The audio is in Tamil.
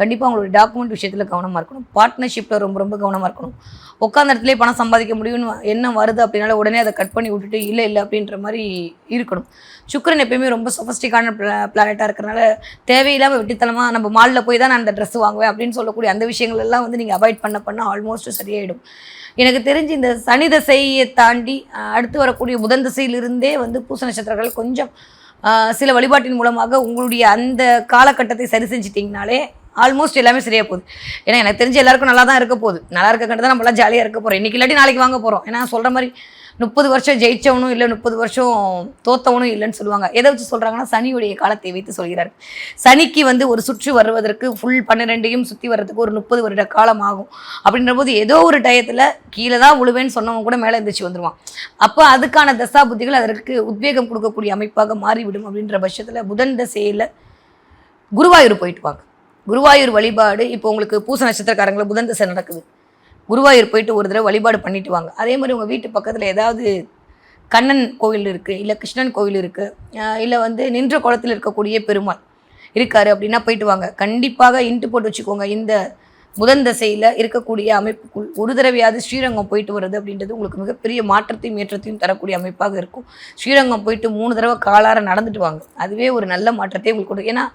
கண்டிப்பாக உங்களுடைய டாக்குமெண்ட் விஷயத்தில் கவனமாக இருக்கணும். பார்ட்னர்ஷிப்பில் ரொம்ப ரொம்ப கவனமாக இருக்கணும். உட்காந்த இடத்துல பணம் சம்பாதிக்க முடியும்னு என்ன வருது அப்படின்னால உடனே அதை கட் பண்ணி விட்டுட்டு இல்லை இல்லை அப்படின்ற மாதிரி இருக்கணும். சுக்கரன் எப்பயுமே ரொம்ப சொஃபஸ்டிக்கான பிளானட்டாக இருக்கிறனால தேவையில்லாமல் வெட்டித்தனமாக நம்ம மாலில் போய் தான் நான் அந்த ட்ரெஸ் வாங்குவேன் அப்படின்னு சொல்லக்கூடிய அந்த விஷயங்கள் எல்லாம் வந்து நீங்கள் அவாய்ட் பண்ண பண்ண ஆல்மோஸ்ட் சரியாயிடும். எனக்கு தெரிஞ்சு இந்த சனி தசையை தாண்டி அடுத்து வரக்கூடிய புதன் திசையிலிருந்தே வந்து பூச நட்சத்திரங்கள் கொஞ்சம் சில வழிபாட்டின் மூலமாக உங்களுடைய அந்த காலகட்டத்தை சரி செஞ்சிட்டிங்கனாலே ஆல்மோஸ்ட் எல்லாமே சரியா போகுது. ஏன்னா எனக்கு தெரிஞ்சு எல்லாருக்கும் நல்லா தான் இருக்க போகுது. நல்லா இருக்க கண்டு தான் நம்மளாம் ஜாலியாக இருக்க போகிறோம் இன்றைக்கி இல்லாட்டி நாளைக்கு வாங்க போகிறோம் ஏன்னா சொல்கிற மாதிரி முப்பது வருஷம் ஜெயித்தவனும் இல்லை முப்பது வருஷம் தோத்தவனும் இல்லைன்னு சொல்லுவாங்க. எதை வச்சு சொல்கிறாங்கன்னா சனியுடைய காலத்தை வைத்து சொல்கிறார். சனிக்கு வந்து ஒரு சுற்று வருவதற்கு ஃபுல் பன்னிரெண்டையும் சுற்றி வர்றதுக்கு ஒரு முப்பது வருட காலம் ஆகும். அப்படின்ற போது ஏதோ ஒரு டயத்தில் கீழே தான் உழுவேன்னு சொன்னவங்க கூட மேலே எந்திரிச்சு வந்துருவான். அப்போ அதுக்கான தசா புத்திகள் அதற்கு உத்வேகம் கொடுக்கக்கூடிய அமைப்பாக மாறிவிடும் அப்படின்ற பட்சத்தில் புதன் தசையில் குருவாயூர் போயிட்டு வாங்க. குருவாயூர் வழிபாடு இப்போ உங்களுக்கு பூச நட்சத்திரக்காரங்கள புதன் தசை நடக்குது. குருவாயூர் போயிட்டு ஒரு தடவை வழிபாடு பண்ணிட்டு வாங்க. அதே மாதிரி உங்கள் வீட்டு பக்கத்தில் ஏதாவது கண்ணன் கோவில் இருக்குது இல்லை கிருஷ்ணன் கோவில் இருக்குது இல்லை வந்து நின்ற குளத்தில் இருக்கக்கூடிய பெருமாள் இருக்காரு அப்படின்னா போயிட்டு வாங்க. கண்டிப்பாக இன்ட்டு போட்டு வச்சுக்கோங்க. இந்த முதன் தசையில் இருக்கக்கூடிய அமைப்புக்குள் ஒரு தடவையாவது ஸ்ரீரங்கம் போயிட்டு வர்றது அப்படின்றது உங்களுக்கு மிகப்பெரிய மாற்றத்தையும் ஏற்றத்தையும் தரக்கூடிய அமைப்பாக இருக்கும். ஸ்ரீரங்கம் போயிட்டு மூணு தடவை காலார நடந்துட்டு வாங்க. அதுவே ஒரு நல்ல மாற்றத்தை உங்களுக்கு கொடுக்கும். ஏன்னா